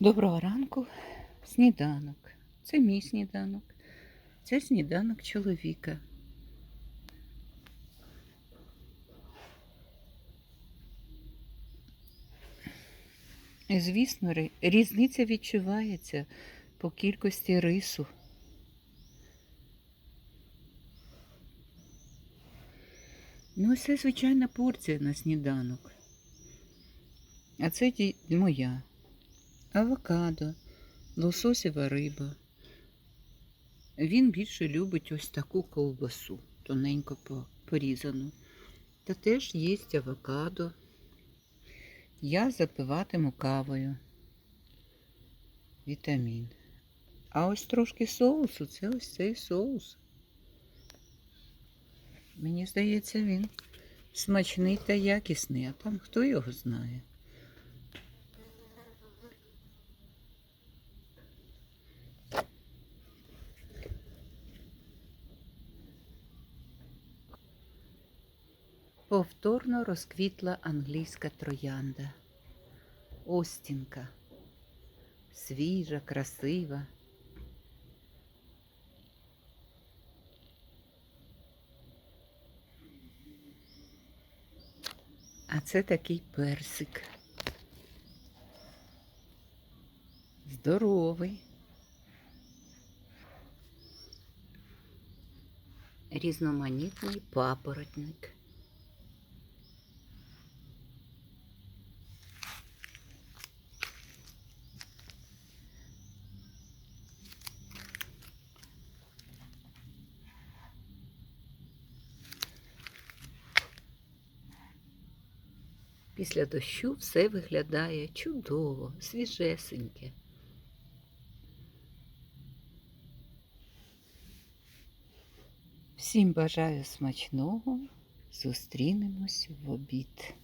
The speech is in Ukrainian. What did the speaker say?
Доброго ранку. Сніданок. Це мій сніданок. Це сніданок чоловіка. І, Звісно, різниця відчувається по кількості рису. Ну, це звичайна порція на сніданок. А це моя авокадо, лососєва риба. Він більше любить ось таку ковбасу, тоненько порізану. Та теж є авокадо. Я запиватиму кавою. Вітамін. А ось трошки соусу, це ось цей соус. Мені здається, він смачний та якісний, а там хто його знає. Повторно розквітла англійська троянда. Остінка. Свіжа, красива. А це такий персик. Здоровий. Різноманітний папоротник. Після дощу все виглядає чудово, свіжесеньке. Всім бажаю смачного. Зустрінемось в обід.